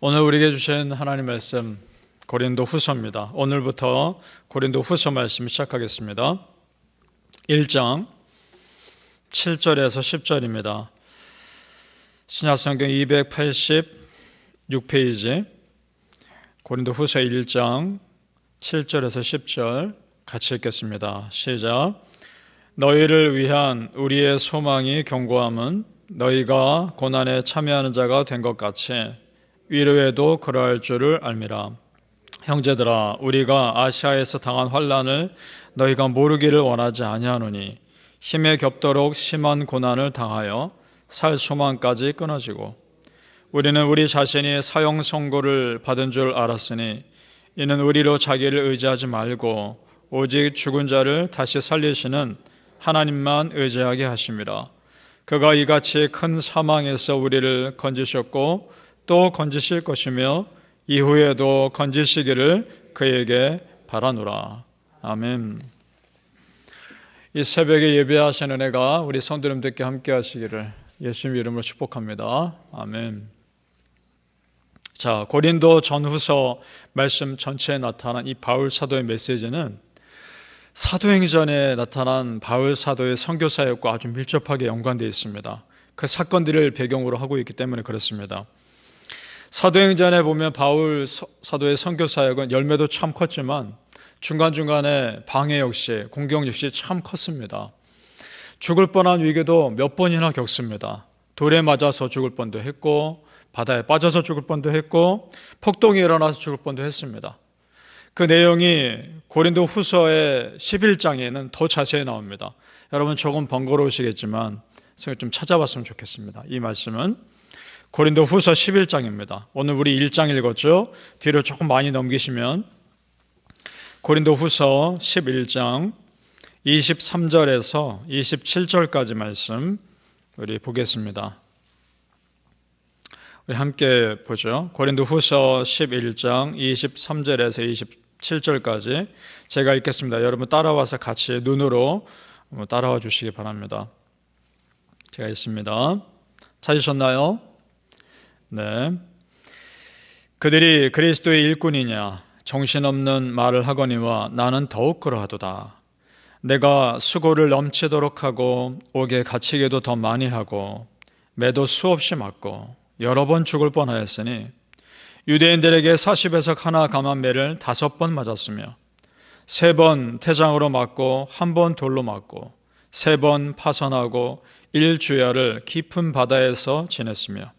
오늘 우리에게 주신 하나님 말씀 고린도 후서입니다. 오늘부터 고린도 후서 말씀 시작하겠습니다. 1장 7절에서 10절입니다. 신약성경 286페이지 고린도 후서 1장 7절에서 10절 같이 읽겠습니다. 시작. 너희를 위한 우리의 소망이 견고함은 너희가 고난에 참여하는 자가 된 것 같이 위로에도 그러할 줄을 알미라. 형제들아, 우리가 아시아에서 당한 환란을 너희가 모르기를 원하지 아니하노니 힘에 겹도록 심한 고난을 당하여 살 소망까지 끊어지고 우리는 우리 자신이 사형 선고를 받은 줄 알았으니 이는 우리로 자기를 의지하지 말고 오직 죽은 자를 다시 살리시는 하나님만 의지하게 하심이라. 그가 이같이 큰 사망에서 우리를 건지셨고 또 건지실 것이며 이후에도 건지시기를 그에게 바라노라. 아멘. 이 새벽에 예배하신 은혜가 우리 성도님들께 함께 하시기를 예수님 이름으로 축복합니다. 아멘. 자, 고린도 전후서 말씀 전체에 나타난 이 바울 사도의 메시지는 사도행전에 나타난 바울 사도의 선교 사역과 아주 밀접하게 연관되어 있습니다. 그 사건들을 배경으로 하고 있기 때문에 그렇습니다. 사도행전에 보면 바울 사도의 선교 사역은 열매도 참 컸지만 중간중간에 방해 역시 공격 역시 참 컸습니다. 죽을 뻔한 위기도 몇 번이나 겪습니다. 돌에 맞아서 죽을 뻔도 했고 바다에 빠져서 죽을 뻔도 했고 폭동이 일어나서 죽을 뻔도 했습니다. 그 내용이 고린도 후서의 11장에는 더 자세히 나옵니다. 여러분 조금 번거로우시겠지만 좀 찾아봤으면 좋겠습니다. 이 말씀은 고린도 후서 11장입니다. 오늘 우리 1장 읽었죠? 뒤로 조금 많이 넘기시면 고린도 후서 11장 23절에서 27절까지 말씀 우리 보겠습니다. 우리 함께 보죠. 고린도 후서 11장 23절에서 27절까지 제가 읽겠습니다. 여러분 따라와서 같이 눈으로 따라와 주시기 바랍니다. 제가 읽습니다. 찾으셨나요? 네. 그들이 그리스도의 일꾼이냐 정신없는 말을 하거니와 나는 더욱 그러하도다. 내가 수고를 넘치도록 하고 옥에 갇히게도 더 많이 하고 매도 수없이 맞고 여러 번 죽을 뻔하였으니 유대인들에게 40에서 하나 감한 매를 다섯 번 맞았으며 세 번 태장으로 맞고 한 번 돌로 맞고 세 번 파선하고 일주야를 깊은 바다에서 지냈으며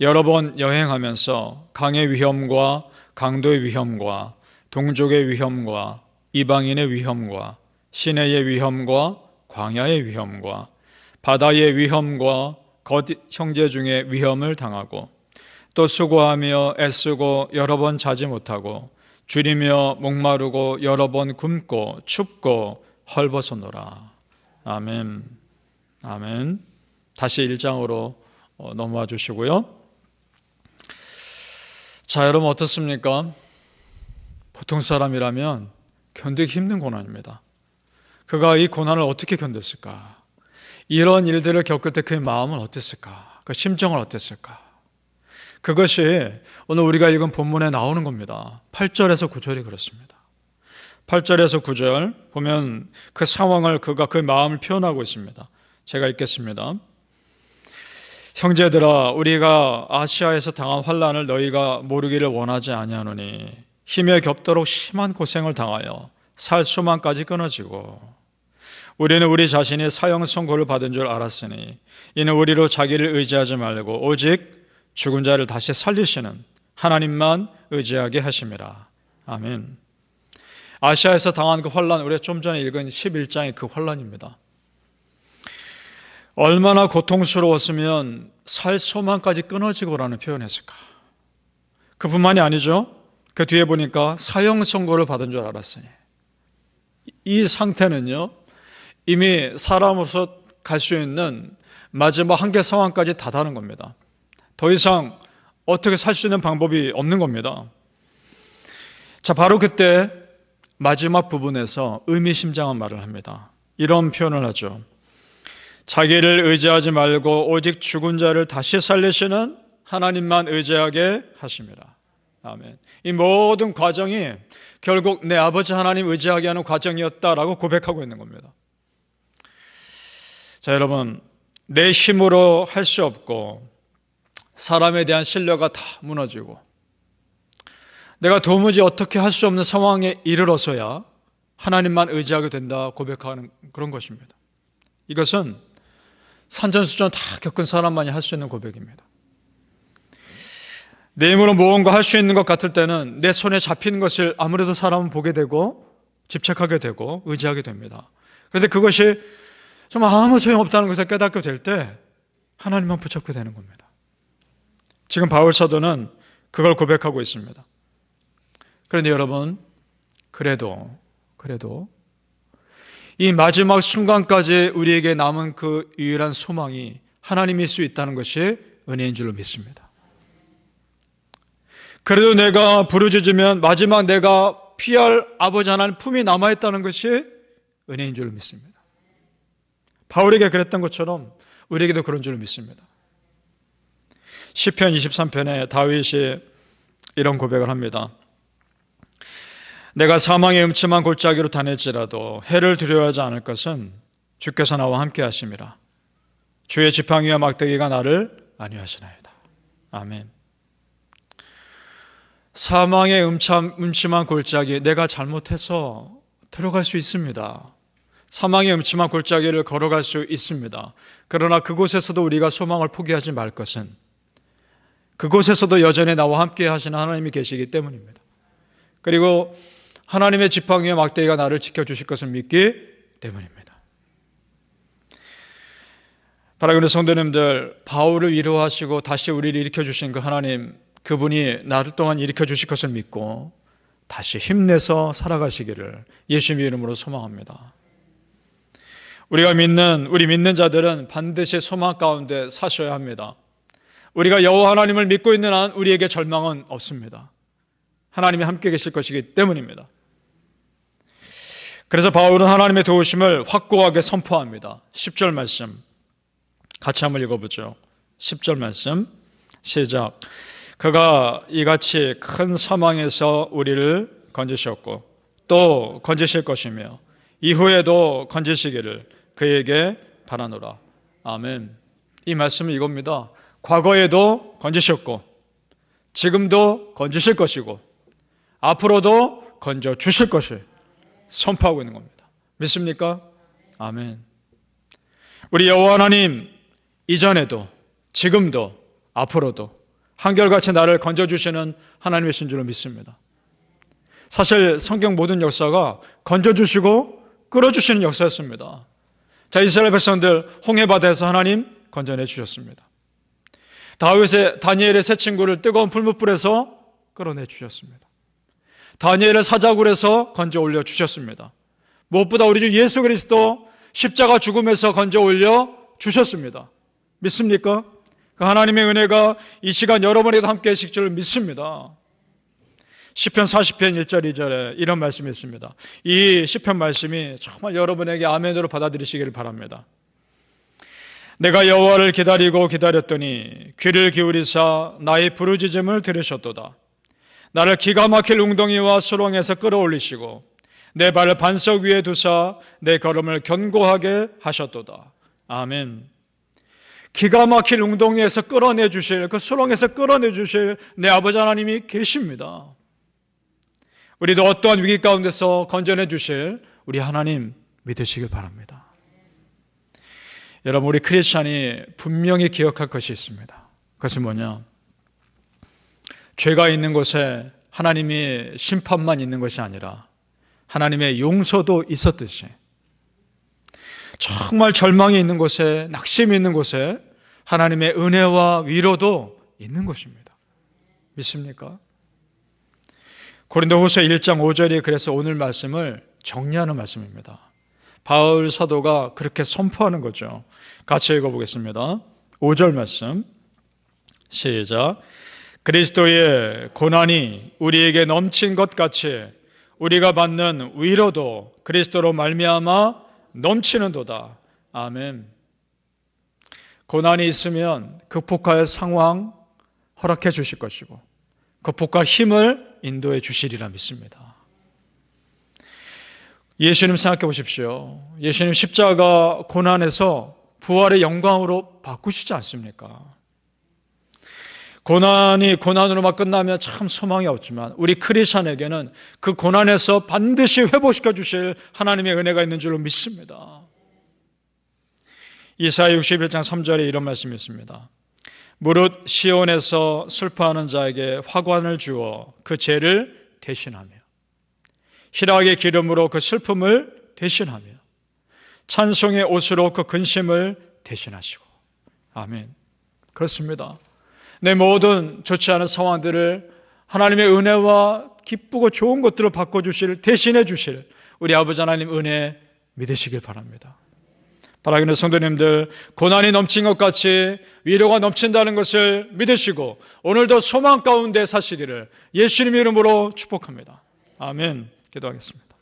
여러 번 여행하면서 강의 위험과 강도의 위험과 동족의 위험과 이방인의 위험과 시내의 위험과 광야의 위험과 바다의 위험과 겉 형제 중에 위험을 당하고 또 수고하며 애쓰고 여러 번 자지 못하고 줄이며 목마르고 여러 번 굶고 춥고 헐벗어노라. 아멘. 아멘. 다시 1장으로 어, 넘어와 주시고요. 자, 여러분 어떻습니까? 보통 사람이라면 견디기 힘든 고난입니다. 그가 이 고난을 어떻게 견뎠을까? 이런 일들을 겪을 때 그의 마음은 어땠을까? 그 심정은 어땠을까? 그것이 오늘 우리가 읽은 본문에 나오는 겁니다. 8절에서 9절이 그렇습니다. 8절에서 9절 보면 그 상황을 그가 그 마음을 표현하고 있습니다. 제가 읽겠습니다. 형제들아 우리가 아시아에서 당한 환란을 너희가 모르기를 원하지 아니하노니 힘에 겹도록 심한 고생을 당하여 살 수만까지 끊어지고 우리는 우리 자신이 사형 선고를 받은 줄 알았으니 이는 우리로 자기를 의지하지 말고 오직 죽은 자를 다시 살리시는 하나님만 의지하게 하심이라. 아멘. 아시아에서 당한 그 환란 우리가 좀 전에 읽은 11장의 그 환란입니다. 얼마나 고통스러웠으면 살 소망까지 끊어지고라는 표현했을까? 그뿐만이 아니죠. 그 뒤에 보니까 사형 선고를 받은 줄 알았으니 이 상태는요 이미 사람으로서 갈 수 있는 마지막 한계 상황까지 다다른 겁니다. 더 이상 어떻게 살 수 있는 방법이 없는 겁니다. 자, 바로 그때 마지막 부분에서 의미심장한 말을 합니다. 이런 표현을 하죠. 자기를 의지하지 말고 오직 죽은 자를 다시 살리시는 하나님만 의지하게 하심이라. 아멘. 이 모든 과정이 결국 내 아버지 하나님 의지하게 하는 과정이었다라고 고백하고 있는 겁니다. 자, 여러분. 내 힘으로 할 수 없고 사람에 대한 신뢰가 다 무너지고 내가 도무지 어떻게 할 수 없는 상황에 이르러서야 하나님만 의지하게 된다 고백하는 그런 것입니다. 이것은 산전수전 다 겪은 사람만이 할 수 있는 고백입니다. 내 힘으로 무언가 할 수 있는 것 같을 때는 내 손에 잡히는 것을 아무래도 사람은 보게 되고 집착하게 되고 의지하게 됩니다. 그런데 그것이 정말 아무 소용없다는 것을 깨닫게 될 때 하나님만 붙잡게 되는 겁니다. 지금 바울 사도는 그걸 고백하고 있습니다. 그런데 여러분, 그래도, 그래도 이 마지막 순간까지 우리에게 남은 그 유일한 소망이 하나님일 수 있다는 것이 은혜인 줄로 믿습니다. 그래도 내가 부르짖으면 마지막 내가 피할 아버지 하나님 품이 남아있다는 것이 은혜인 줄로 믿습니다. 바울에게 그랬던 것처럼 우리에게도 그런 줄로 믿습니다. 10편 23편에 다윗이 이런 고백을 합니다. 내가 사망의 음침한 골짜기로 다닐지라도 해를 두려워하지 않을 것은 주께서 나와 함께 하심이라. 주의 지팡 이와 막대기가 나를 안위하시나이다. 아멘. 사망의 음참, 음침한 골짜기 내가 잘못해서 들어갈 수 있습니다. 사망의 음침한 골짜기를 걸어갈 수 있습니다. 그러나 그곳에서도 우리가 소망을 포기하지 말 것은 그곳에서도 여전히 나와 함께 하시는 하나님이 계시기 때문입니다. 그리고 하나님의 지팡이와 막대기가 나를 지켜주실 것을 믿기 때문입니다. 바라기는 성도님들, 바울을 위로하시고 다시 우리를 일으켜주신 그 하나님, 그분이 나를 또한 일으켜주실 것을 믿고 다시 힘내서 살아가시기를 예수님의 이름으로 소망합니다. 우리가 믿는, 우리 믿는 자들은 반드시 소망 가운데 사셔야 합니다. 우리가 여호와 하나님을 믿고 있는 한 우리에게 절망은 없습니다. 하나님이 함께 계실 것이기 때문입니다. 그래서 바울은 하나님의 도우심을 확고하게 선포합니다. 10절 말씀. 같이 한번 읽어보죠. 10절 말씀. 시작. 그가 이같이 큰 사망에서 우리를 건지셨고 또 건지실 것이며 이후에도 건지시기를 그에게 바라노라. 아멘. 이 말씀은 이겁니다. 과거에도 건지셨고 지금도 건지실 것이고 앞으로도 건져 주실 것을 선포하고 있는 겁니다. 믿습니까? 아멘. 우리 여호와 하나님 이전에도 지금도 앞으로도 한결같이 나를 건져 주시는 하나님이신 줄로 믿습니다. 사실 성경 모든 역사가 건져 주시고 끌어 주시는 역사였습니다. 자, 이스라엘 백성들 홍해 바다에서 하나님 건져내 주셨습니다. 다윗의 다니엘의 세 친구를 뜨거운 풀무불에서 끌어내 주셨습니다. 다니엘을 사자굴에서 건져 올려 주셨습니다. 무엇보다 우리 주 예수 그리스도 십자가 죽음에서 건져 올려 주셨습니다. 믿습니까? 그 하나님의 은혜가 이 시간 여러분에게도 함께 하실 줄 믿습니다. 시편 40편 1절 2절에 이런 말씀이 있습니다. 이 시편 말씀이 정말 여러분에게 아멘으로 받아들이시기를 바랍니다. 내가 여호와를 기다리고 기다렸더니 귀를 기울이사 나의 부르짖음을 들으셨도다. 나를 기가 막힐 웅덩이와 수렁에서 끌어올리시고 내 발을 반석 위에 두사 내 걸음을 견고하게 하셨도다. 아멘. 기가 막힐 웅덩이에서 끌어내 주실 그 수렁에서 끌어내 주실 내 아버지 하나님이 계십니다. 우리도 어떠한 위기 가운데서 건져내 주실 우리 하나님 믿으시길 바랍니다. 여러분 우리 크리스천이 분명히 기억할 것이 있습니다. 그것은 뭐냐? 죄가 있는 곳에 하나님이 심판만 있는 것이 아니라 하나님의 용서도 있었듯이 정말 절망이 있는 곳에 낙심이 있는 곳에 하나님의 은혜와 위로도 있는 것입니다. 믿습니까? 고린도후서 1장 5절이 그래서 오늘 말씀을 정리하는 말씀입니다. 바울 사도가 그렇게 선포하는 거죠. 같이 읽어보겠습니다. 5절 말씀 시작 그리스도의 고난이 우리에게 넘친 것 같이 우리가 받는 위로도 그리스도로 말미암아 넘치는도다. 아멘. 고난이 있으면 극복할 상황, 허락해 주실 것이고 그 복과 힘을 인도해 주시리라 믿습니다. 예수님 생각해 보십시오. 예수님 십자가 고난에서 부활의 영광으로 바꾸시지 않습니까? 고난이 고난으로만 끝나면 참 소망이 없지만 우리 크리스천에게는 그 고난에서 반드시 회복시켜 주실 하나님의 은혜가 있는 줄로 믿습니다. 이사야 61장 3절에 이런 말씀이 있습니다. 무릇 시온에서 슬퍼하는 자에게 화관을 주어 그 죄를 대신하며 희락의 기름으로 그 슬픔을 대신하며 찬송의 옷으로 그 근심을 대신하시고 아멘. 그렇습니다. 내 모든 좋지 않은 상황들을 하나님의 은혜와 기쁘고 좋은 것들을 바꿔주실, 대신해 주실 우리 아버지 하나님 은혜 믿으시길 바랍니다. 바라기는 성도님들, 고난이 넘친 것 같이 위로가 넘친다는 것을 믿으시고 오늘도 소망 가운데 사시기를 예수님 이름으로 축복합니다. 아멘. 기도하겠습니다.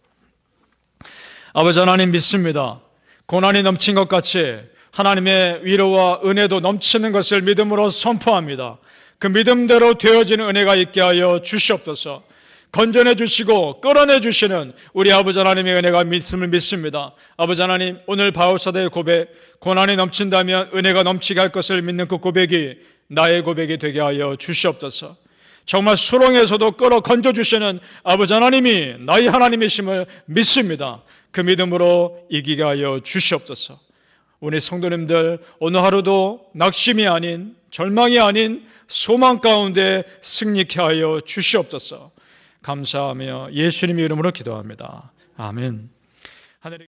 아버지 하나님 믿습니다. 고난이 넘친 것 같이 하나님의 위로와 은혜도 넘치는 것을 믿음으로 선포합니다. 그 믿음대로 되어지는 은혜가 있게 하여 주시옵소서. 건전해 주시고 끌어내 주시는 우리 아버지 하나님의 은혜가 믿음을 믿습니다. 아버지 하나님 오늘 바울사대의 고백 고난이 넘친다면 은혜가 넘치게 할 것을 믿는 그 고백이 나의 고백이 되게 하여 주시옵소서. 정말 수렁에서도 끌어 건져 주시는 아버지 하나님이 나의 하나님이심을 믿습니다. 그 믿음으로 이기게 하여 주시옵소서. 우리 성도님들 오늘 하루도 낙심이 아닌 절망이 아닌 소망 가운데 승리케 하여 주시옵소서. 감사하며 예수님의 이름으로 기도합니다. 아멘.